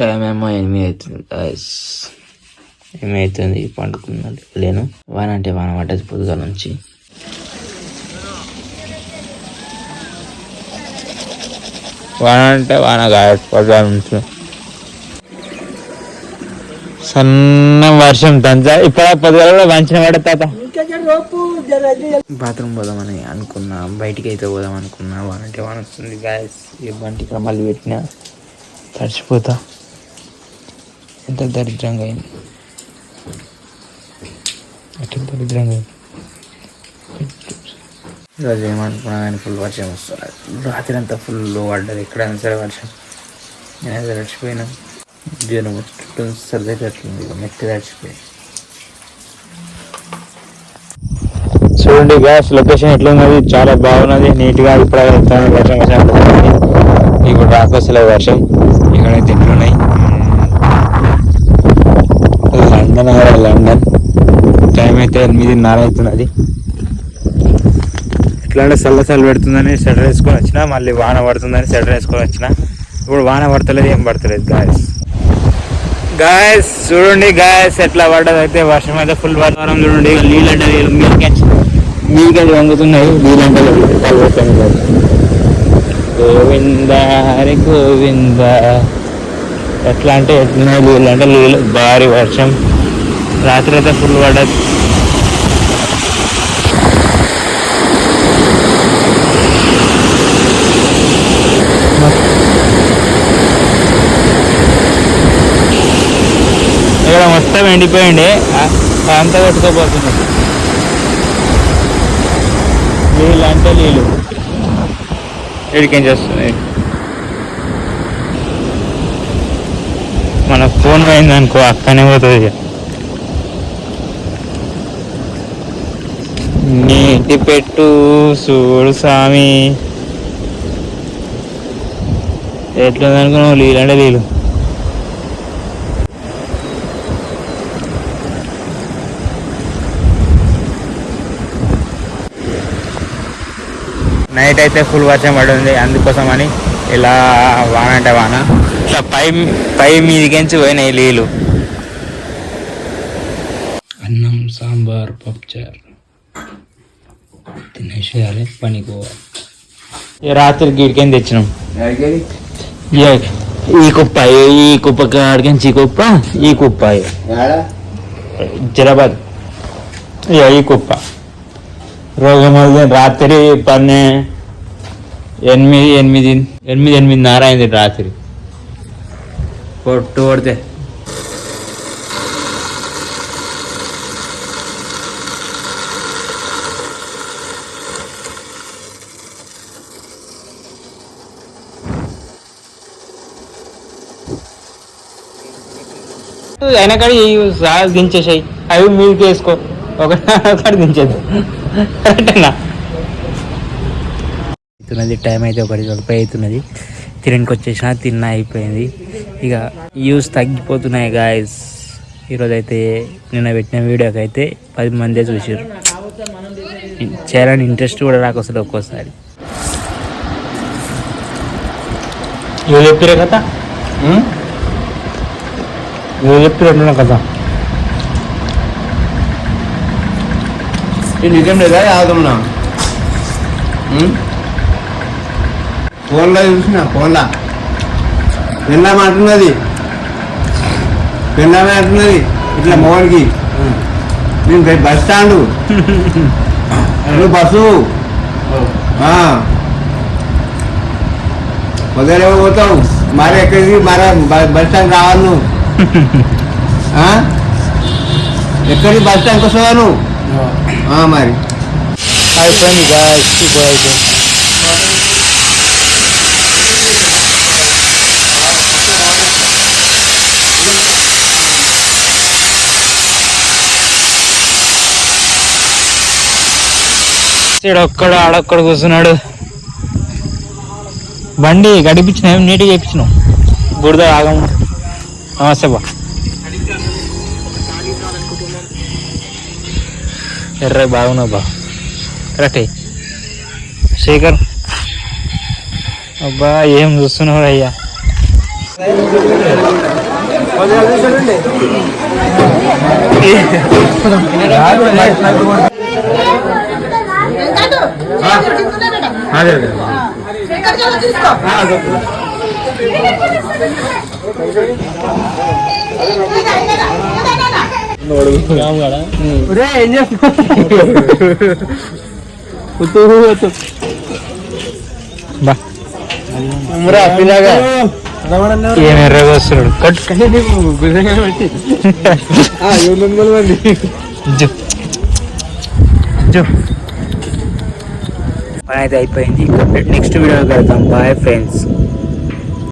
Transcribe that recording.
Time ఏమో ఎనిమిది అవుతుంది అవుతుంది పండుకున్నాడు. లేను వాన అంటే వాన పడ్డది పొద్దుగా నుంచి. వాన అంటే వాన పొద్దుగా నుంచి. సన్న వర్షం దంచా ఇప్పుడు పొద్దుగా వంచిన పడ తాత. బాత్రూమ్ పోదామని అనుకున్నా బయటికి అయితే పోదాం అనుకున్నా వాన అంటే వాన వస్తుంది గాయస్ బంటి ఇక్కడ మళ్ళీ పెట్టినా? తడిచిపోతా ఎంత దరిద్రంగా అయింది. ఎంత దరిద్రంగా అయింది. ఈరోజు ఏమనుకున్నా కానీ ఫుల్ వర్షం వస్తుంది. రాత్రి అంతా ఫుల్ పడ్డది. ఎక్కడైనా సరే వర్షం. నేనైతే తడిచిపోయినా జ్వరం చుట్టూ సర్దేటట్లుంది. మెత్తి తడిచిపోయి చూడండి గ్యాస్ లొకేషన్ ఎట్లా ఉన్నది చాలా బాగున్నది. నీట్గా ఇప్పుడు వర్షం వర్షం. పడుతుంది. ఇప్పుడు రాకొస్తలే వర్షం. ఇక్కడైతే ఎట్లున్నాయి? చందనగర్ లండన్. టైం అయితే ఎనిమిదిన్నర అవుతున్నది ఎట్లా అంటే చల్ల చల్ల పెడుతుందని స్వెటర్ వేసుకొని వచ్చిన మళ్ళీ వాన పడుతుందని స్వెటర్ వేసుకొని వచ్చిన ఇప్పుడు వాన పడతలేదు ఏం పడతలేదు గాయస్ గాయస్ చూడండి గాయస్ ఎట్లా పడ్డది అయితే వర్షం అయితే ఫుల్ వాతావరణం చూడండి. నీళ్ళు అంటే నీళ్ళు మీదకి వంగుతున్నాయి. నీళ్ళు అంటే గోవింద హరి గోవింద. ఎట్లా అంటే ఎట్లున్నాయి నీళ్ళు అంటే నీళ్ళు భారీ వర్షం. రాత్రి అయితే ఫుల్ పడదు ఇక్కడ మొత్తం ఎండిపోయింది. అంతా కొట్టుకోపోతుంది. నీళ్ళు అంటే నీళ్ళు. ఇడికేం చేస్తుంది మన ఫోన్ పోయిందనుకో అక్కడనే అక్కనే పోతుంది ఇక. నీటి పెట్టు చూడు స్వామి. ఎట్లుందనుకున్నావు అంటే నీళ్ళు నైట్ అయితే ఫుల్ వర్షం పడింది అందుకోసమని ఇలా వాన అంటే వాన. ఇట్లా పై పై మీదికించి పోయినాయి నీళ్ళు అన్నం సాంబార్ పప్పుచారు తినేసేయాలి పనికి పోవాలి. ఈ రాత్రి గిడికేం తెచ్చినాం? ఈ- ఈ కుప్ప ఈ- ఈ కుప్ప కాడికించి ఈ కుప్ప? ఈ కుప్ప జరాబాద్ ఇక ఈ కుప్ప. రోగం రాత్రి పన్నె ఎనిమిది ఎనిమిది ఎనిమిది ఎనిమిదిన్నర అయింది రాత్రి. కొట్టు కొడితే. అయినా కాడ దించేసాయి. అవి మీదకి వేసుకో. ఒకటి దించేది కరెక్టేనా? అవుతున్నది టైం అయితే ఒకటి ఒకటి అవుతున్నది. తినడానికి వచ్చేసిన తిన్న అయిపోయింది. ఇక వ్యూస్ తగ్గిపోతున్నాయి గాయస్ ఈరోజు అయితే నిన్న పెట్టిన వీడియోకి అయితే పది మందే చూసారు చేయాలని ఇంట్రెస్ట్ కూడా రాకు అసలు ఒక్కోసారి. చెప్పిరే కదా ఇవి చెప్పిరే కదా. ఇది నిజం లేదా ఆగుతున్నా ఫోన్లో చూసిన ఫోన్లా. పెళ్ళాం అంటున్నది పెళ్ళామే అంటున్నది ఇట్లా మోహన్కి. నేను బస్ స్టాండ్. నువ్వు బస్సు. ఆ. పొద్దున పోతావు. మరి ఎక్కడికి? మరి బస్ స్టాండ్ రావాలి నువ్వు. ఆ? ఎక్కడికి బస్ స్టాండ్కి వస్తావా నువ్వు? ఆ, మరి. అయిపోయింది గాయస్ ఇప్పుడైతే. ఇక్కడ ఒక్కడ ఆడొక్కడ కూర్చున్నాడు. బండి గడిపించిన నీట్గా చేయించినాం బురద ఆగం నమస్తే ఎర్ర బాగున్నావు బా. కరెక్టే శేఖర్. అబ్బా ఏం చూస్తున్నావు అయ్యా? అదే ఏం ఎర్రగా వస్తున్నాడు. కట్. జు. జు. పని అయితే అయిపోయింది. నెక్స్ట్ వీడియో కలుద్దాం. Bye friends.